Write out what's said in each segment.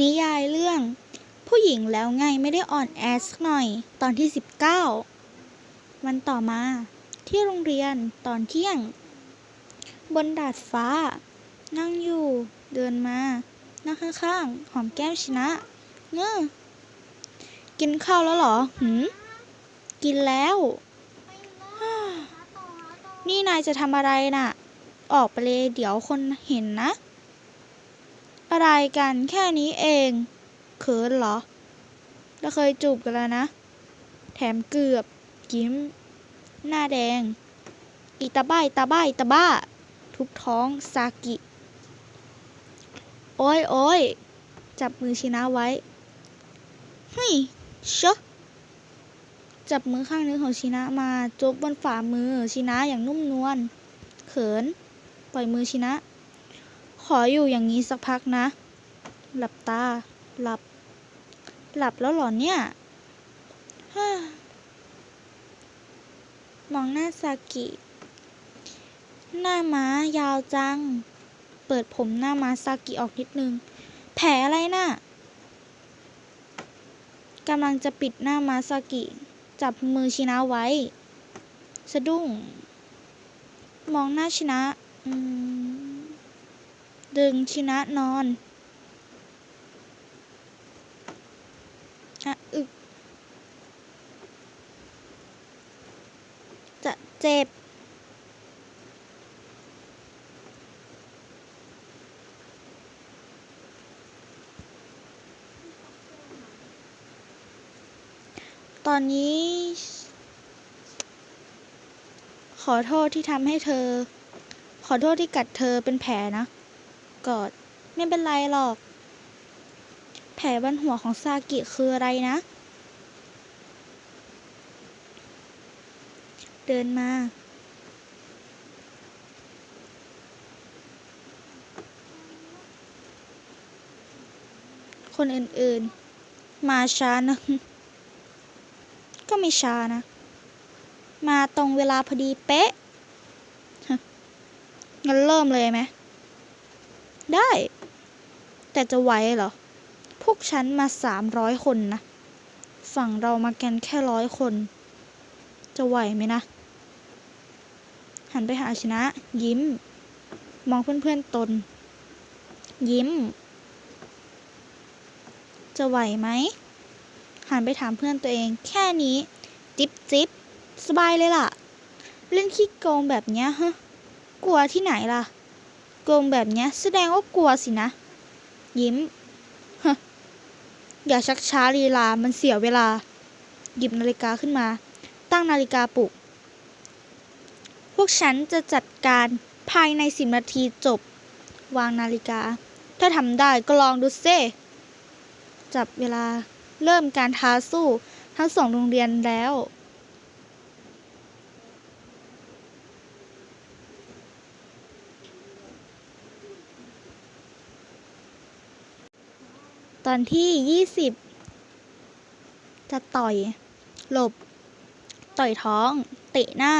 นิยายเรื่อง ผู้หญิงแล้วไงไม่ได้อ่อนแอสักหน่อย ตอนที่ 19 วันต่อมา ที่โรงเรียนตอนเที่ยง บนดาดฟ้า นั่งอยู่เดินมา นั่งข้างๆ หอมแก้มชนะเงอกินข้าวแล้วหรอ หืม กินแล้ว นี่นายจะทำอะไรน่ะ ออกไปเลยเดี๋ยวคนเห็นนะ อะไรกันแค่นี้เองเขินเหรอแล้วเคยจูบกันแล้วนะ แถมเกือบยิ้ม หน้าแดง อีตาบ้าอีตาบ้าตาบ้า ทุบท้องซากิ โอ้ยโอ้ยจับมือชินะไว้เฮ้ยชะจับมือข้างนึงของชินะมาจุบบนฝ่ามือชินะอย่างนุ่มนวลเขิน ปล่อยมือชินะ ออยู่อย่างนี้สักพักนะ หลับตา หลับ หลับแล้วหรอเนี่ยมองหน้าซากิ หน้าม้ายาวจัง เปิดผมหน้าม้าซากิออกนิดนึง แผลอะไรน่ะกำลังจะปิดหน้าม้าซากิ จับมือชินะไว้ สะดุ้ง มองหน้าชินะ อืม ดึงชินะนอนอะอึกจะเจ็บ ตอนนี้ ขอโทษที่ทำให้เธอ ขอโทษที่กัดเธอเป็นแผลนะ กอด ไม่เป็นไรหรอก แผลบนหัวของซากิคืออะไรนะ เดินมา คนอื่นๆ มาช้านะ ก็ไม่ช้านะ มาตรงเวลาพอดีเป๊ะฮะงั้นเริ่มเลยไหม ได้ แต่จะไหวเหรอ พวกฉันมาสามร้อยคนนะ ฝั่งเรามากันแค่ร้อยคน จะไหวไหมนะ หันไปหาชนะ ยิ้ม มองเพื่อนๆตน ยิ้ม จะไหวไหม หันไปถามเพื่อนตัวเอง แค่นี้ จิบจิบสบายเลยล่ะ เล่นขี้โกงแบบเนี้ยฮะ กลัวที่ไหนล่ะ โกงแบบเนี้ยแสดงว่ากลัวสินะ ยิ้มฮอย่าชักช้าลีลา มันเสียเวลา หยิบนาฬิกาขึ้นมา ตั้งนาฬิกาปลุก พวกฉันจะจัดการภายในสิบนาทีจบ วางนาฬิกา ถ้าทำได้ก็ลองดูเซจับเวลาเริ่มการท้าสู้ทั้งสองโรงเรียนแล้ว ตอนที่ยี่สิบจะต่อย หลบ ต่อยท้อง เตะหน้า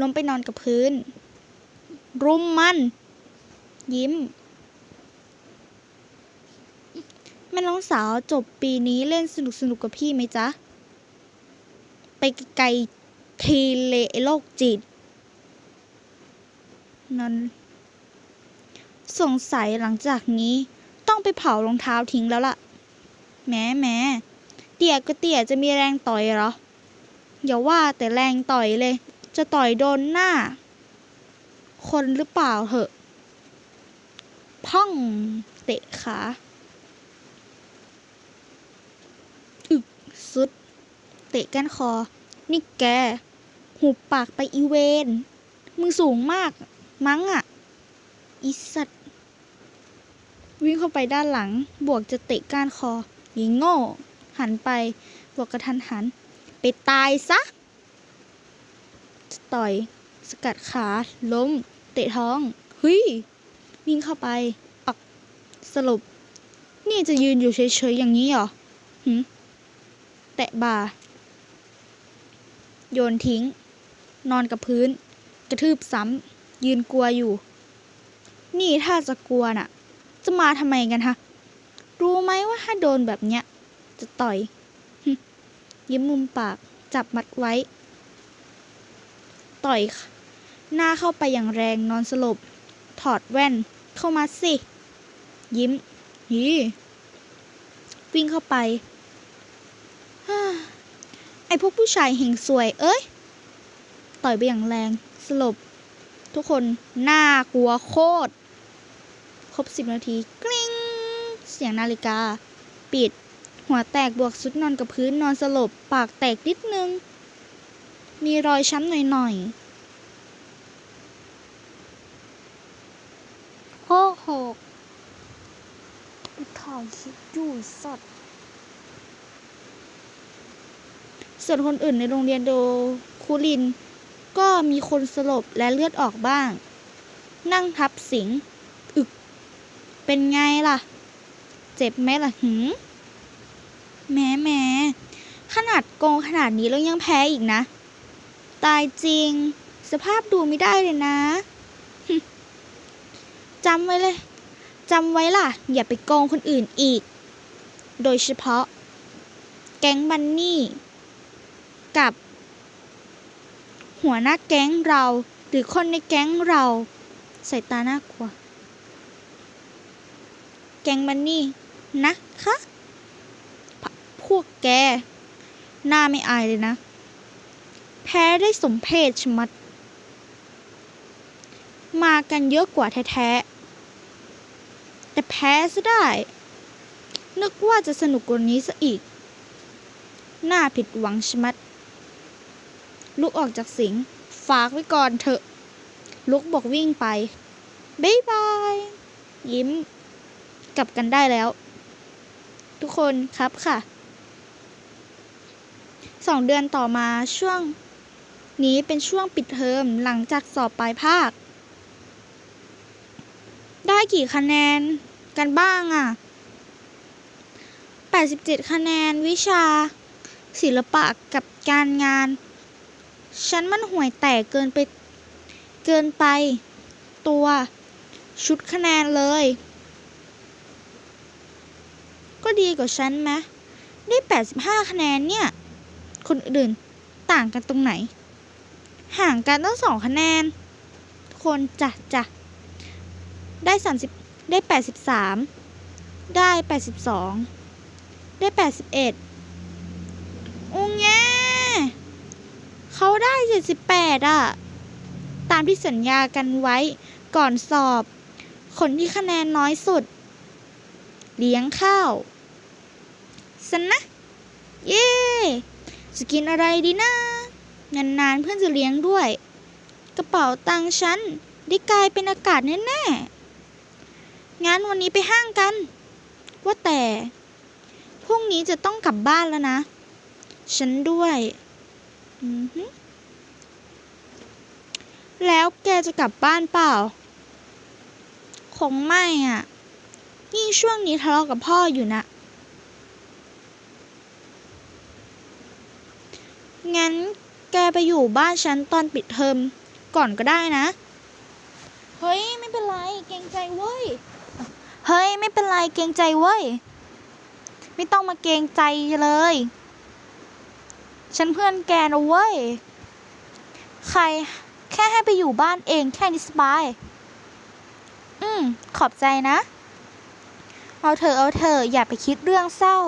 ล้มไปนอนกับพื้น รุมมัน ยิ้ม แม่น้องสาวจบปีนี้เล่นสนุกสนุกกับพี่ไหมจ๊ะ ไปไกลทีเลโรคจิตนั้นสงสัยหลังจากนี้ ต้องไปเผารองเท้าทิ้งแล้วล่ะแหม้แหม้เตี่ยก็เตี่ยจะมีแรงต่อยเหรอ อย่าว่าแต่แรงต่อยเลย จะต่อยโดนหน้า คนหรือเปล่าเหอะพ่องเตะขาอึกสุด เตะก้านคอ นี่แก หุบปากไปอีเวน มึงสูงมาก มั้งอะ อีสัตว์ วิ่งเข้าไปด้านหลัง บวกจะเตะก้านคอยิงโง่ หันไป บวกกระทันหัน ไปตายซะ ต่อย สกัดขา ล้ม เตะท้องเฮ้ยวิ่งเข้าไปปักสรุป นี่จะยืนอยู่เฉยๆอย่างนี้เหรอหืมแตะบ่า โยนทิ้ง นอนกับพื้น กระทืบซ้ำยืนกลัวอยู่ นี่ถ้าจะกลัวน่ะ จะมาทำไมกันฮะ รู้ไหมว่าถ้าโดนแบบเนี้ย จะต่อยยิ้มมุมปากจับมัดไว้ ต่อย หน้าเข้าไปอย่างแรงนอนสลบ ถอดแว่นเข้ามาสิ ยิ้มฮีวิ่งเข้าไปฮ่าไอพวกผู้ชายเฮงสวย เอ้ย ต่อยไปอย่างแรง สลบ ทุกคน น่ากลัวโคตร ครบสิบนาทีกริ๊งเสียงนาฬิกา ปิด หัวแตกบวกสุดนอนกับพื้นนอนสลบ ปากแตกนิดนึง มีรอยช้ำหน่อยๆโอ้โหกถ่ายคลิปอยู่สดส่วนคนอื่นในโรงเรียนโดคูลิน ก็มีคนสลบและเลือดออกบ้าง นั่งทับสิง เป็นไงล่ะ เจ็บไหมล่ะหืมแม้แม้ขนาดโกงขนาดนี้แล้วยังแพ้อีกนะ ตายจริง สภาพดูไม่ได้เลยนะจำไว้เลยจำไว้ล่ะ อย่าไปโกงคนอื่นอีก โดยเฉพาะ แก๊งบันนี่ กับ หัวหน้าแก๊งเรา หรือคนในแก๊งเรา ใสายตาหน่ากลัว แกงบันนี่นะคะพพวกแก หน้าไม่อายเลยนะ แพ้ได้สมเพศชมัด มากันเยอะกว่าแท้ๆ แต่แพ้ซะได้ นึกว่าจะสนุกกว่านี้ซะอีก หน่าผิดหวังชมัด ลุกออกจากสิง ฝากไว้ก่อนเถอะ ลุกบอกวิ่งไป บ๊ายบาย ยิ้ม กลับกันได้แล้ว ทุกคนครับค่ะสองเดือนต่อมาช่วงนี้เป็นช่วงปิดเทอมหลังจากสอบปลายภาค ได้กี่คะแนนกันบ้างอะ่ะ 87 คะแนนวิชา ศิลปะกับการงาน ฉันมันห่วยแตกเกินไป เกินไป ตัว ชุดคะแนนเลย ก็ดีกว่าฉันไหมได้ 85 คะแนนเนี่ย คนอื่นต่างกันตรงไหน ห่างกันตั้งสองคะแนน คนจ้ะจ้ะได้ 30 ได้ 83 ได้ 82 ได้ 81อุ้งแงเขาได้ 78อะตามที่สัญญากันไว้ก่อนสอบ คนที่คะแนนน้อยสุด เลี้ยงข้าวสนะ เย้จะกินอะไรดีนะ นานๆเพื่อนจะเลี้ยงด้วย กระเป๋าตังค์ฉันได้กลายเป็นอากาศแน่ๆ งั้นวันนี้ไปห้างกัน ว่าแต่ พรุ่งนี้จะต้องกลับบ้านแล้วนะ ฉันด้วยแล้วแกจะกลับบ้านเปล่า คงไม่อะ ยิ่งช่วงนี้ทะเลาะกับพ่ออยู่นะ งั้นแกไปอยู่บ้านฉันตอนปิดเทอมก่อนก็ได้นะ เฮ้ย ไม่เป็นไร เกรงใจเว้ย เฮ้ย ไม่เป็นไร เกรงใจเว้ย ไม่ต้องมาเกรงใจเลย ฉันเพื่อนแกนะเว้ย ใครแค่ให้ไปอยู่บ้านเองแค่นี้สบาย อืม ขอบใจนะ เอาเถอะเอาเถอะอย่าไปคิดเรื่องเศร้า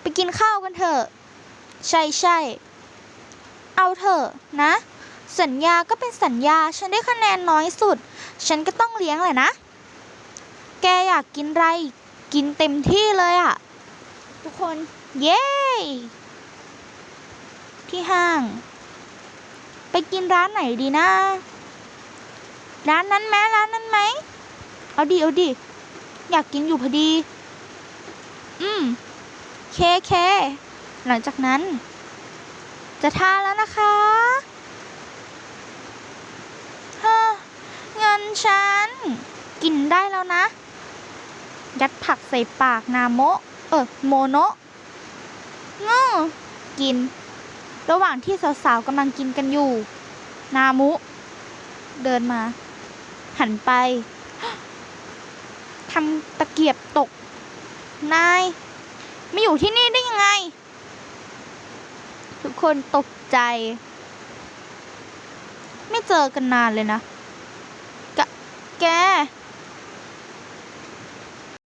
ไปกินข้าวกันเถอะ ใช่ใช่ เอาเถอะนะ สัญญาก็เป็นสัญญา ฉันได้คะแนนน้อยสุด ฉันก็ต้องเลี้ยงแหละนะ แกอยากกินไร กินเต็มที่เลยอะทุกคน เย้ ที่ห้าง ไปกินร้านไหนดีนะ ร้านนั้นไหมร้านนั้นไหม เอาดิเอาดิ อยากกินอยู่พอดี อืม เคเค หลังจากนั้น จะทานแล้วนะคะฮะเงินฉัน กินได้แล้วนะ ยัดผักใส่ปากนาโมะเออโมโนะง้อกิน ระหว่างที่สาวๆกำลังกินกันอยู่ นามุ เดินมา หันไป ทำตะเกียบตก นายมาอยู่ที่นี่ได้ยังไง ทุกคนตกใจ ไม่เจอกันนานเลยนะ แก